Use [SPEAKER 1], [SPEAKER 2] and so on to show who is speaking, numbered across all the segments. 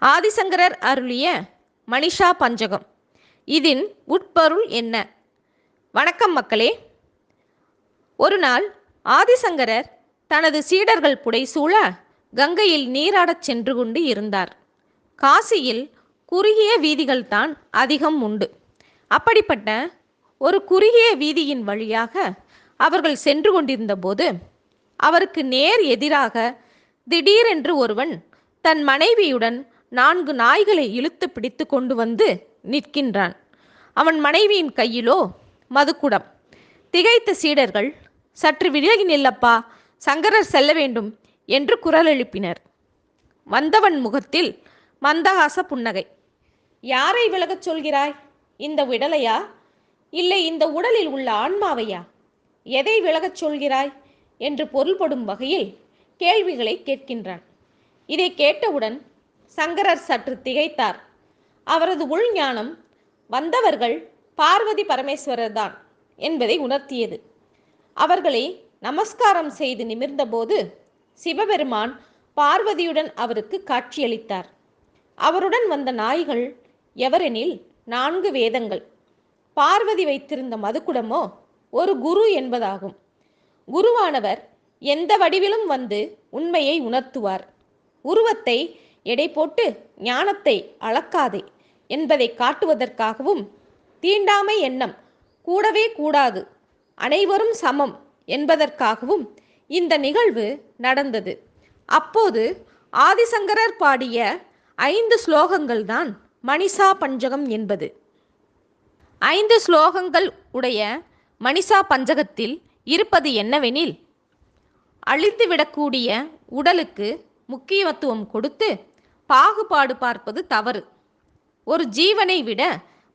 [SPEAKER 1] ஆதிசங்கரர் அருளிய மணிஷா பஞ்சகம். இதன் உட்பொருள் என்ன? வணக்கம் மக்களே. ஒரு நாள் ஆதிசங்கரர் தனது சீடர்கள் புடைசூழ கங்கையில் நீராடச் சென்று கொண்டு இருந்தார். காசியில் குறுகிய வீதிகள்தான் அதிகம் உண்டு. அப்படிப்பட்ட ஒரு குறுகிய வீதியின் வழியாக அவர்கள் சென்று கொண்டிருந்தபோது அவருக்கு நேர் எதிராக திடீரென்று ஒருவன் தன் மனைவியுடன் நான்கு நாய்களை இழுத்து பிடித்து கொண்டு வந்து நிற்கின்றான். அவன் மனைவியின் கையிலோ மதுக்குடம். திகைத்த சீடர்கள் சற்று விலகி நில்லப்பா சங்கரர் செல்ல வேண்டும் என்று குரல் எழுப்பினர். வந்தவன் முகத்தில் மந்தகாச புன்னகை. யாரை விலகச் சொல்கிறாய்? இந்த விடலையா? இல்லை இந்த உடலில் உள்ள ஆன்மாவையா? எதை விலகச் சொல்கிறாய்? என்று பொருள்படும் வகையில் கேள்விகளை கேட்கின்றான். இதை கேட்டவுடன் சங்கரர் சற்று திகைத்தார். அவரது உள்ஞானம் வந்தவர்கள் பார்வதி பரமேஸ்வரர் தான் என்பதை உணர்த்தியது. அவர்களை நமஸ்காரம் செய்து நிமிர்ந்தபோது சிவபெருமான் பார்வதியுடன் அவருக்கு காட்சியளித்தார். அவருடன் வந்த நாய்கள் எவரெனில் நான்கு வேதங்கள். பார்வதி வைத்திருந்த மதுக்குடமோ ஒரு குரு என்பதாகும். குருவானவர் எந்த வடிவிலும் வந்து உண்மையை உணர்த்துவார். உருவத்தை எடை போட்டு ஞானத்தை அளக்காதே என்பதை காட்டுவதற்காகவும் தீண்டாமை எண்ணம் கூடவே கூடாது. அனைவரும் சமம் என்பதற்காகவும் இந்த நிகழ்வு நடந்தது. அப்போது ஆதிசங்கரர் பாடிய ஐந்து ஸ்லோகங்கள் தான் மணிசா பஞ்சகம் என்பது. ஐந்து ஸ்லோகங்கள் உடைய மணிசா பஞ்சகத்தில் இருப்பது என்னவெனில் அழித்துவிடக்கூடிய உடலுக்கு முக்கியத்துவம் கொடுத்து பாகுபாடு பார்ப்பது தவறு. ஒரு ஜீவனை விட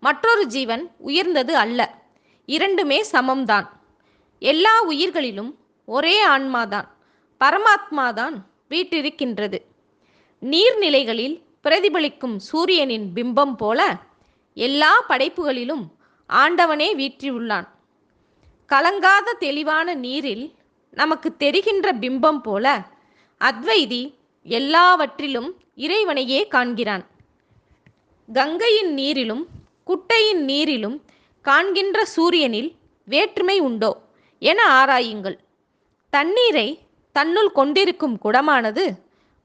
[SPEAKER 1] மற்றொரு ஜீவன் உயர்ந்தது அல்ல. இரண்டுமே சமம்தான். எல்லா உயிர்களிலும் ஒரே ஆன்மாதான் பரமாத்மாதான் வீட்டிருக்கின்றது நீர்நிலைகளில் பிரதிபலிக்கும் சூரியனின் பிம்பம் போல எல்லா படைப்புகளிலும் ஆண்டவனே வீற்றியுள்ளான். கலங்காத தெளிவான நீரில் நமக்கு தெரிகின்ற பிம்பம் போல அத்வைதி எல்லாவற்றிலும் இறைவனையே காண்கிறான். கங்கையின் நீரிலும் குட்டையின் நீரிலும் காண்கின்ற சூரியனில் வேற்றுமை உண்டோ என ஆராயுங்கள். தண்ணீரை தன்னுள் கொண்டிருக்கும் குடமானது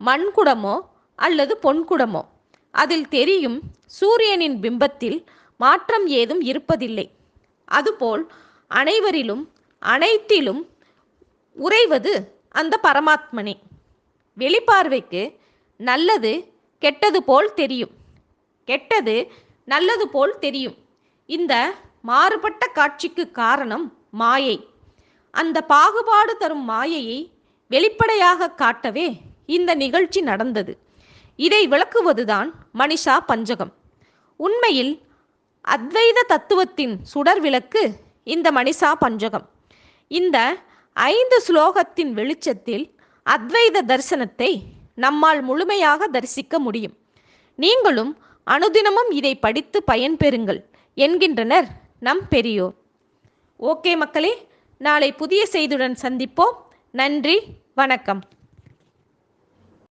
[SPEAKER 1] மண்குடமோ அல்லது பொன்குடமோ அதில் தெரியும் சூரியனின் பிம்பத்தில் மாற்றம் ஏதும் இருப்பதில்லை. அதுபோல் அனைவரிலும் அனைத்திலும் உறைவது அந்த பரமாத்மனே. வெளிப்பார்வைக்கு நல்லது கெட்டது போல் தெரியும். கெட்டது நல்லது போல் தெரியும். இந்த மாறுபட்ட காட்சிக்கு காரணம் மாயை. அந்த பாகுபாடு தரும் மாயையை வெளிப்படையாக காட்டவே இந்த நிகழ்ச்சி நடந்தது. இதை விளக்குவதுதான் மனிஷா பஞ்சகம். உண்மையில் அத்வைத தத்துவத்தின் சுடர் விளக்கு இந்த மனிஷா பஞ்சகம். இந்த ஐந்து ஸ்லோகத்தின் வெளிச்சத்தில் அத்வைத தரிசனத்தை நம்மால் முழுமையாக தரிசிக்க முடியும். நீங்களும் அனுதினமும் இதை படித்து பயன்பெறுங்கள் என்கின்றனர் நம் பெரியோர். ஓகே மக்களே நாளை புதிய செய்தியுடன் சந்திப்போம். நன்றி வணக்கம்.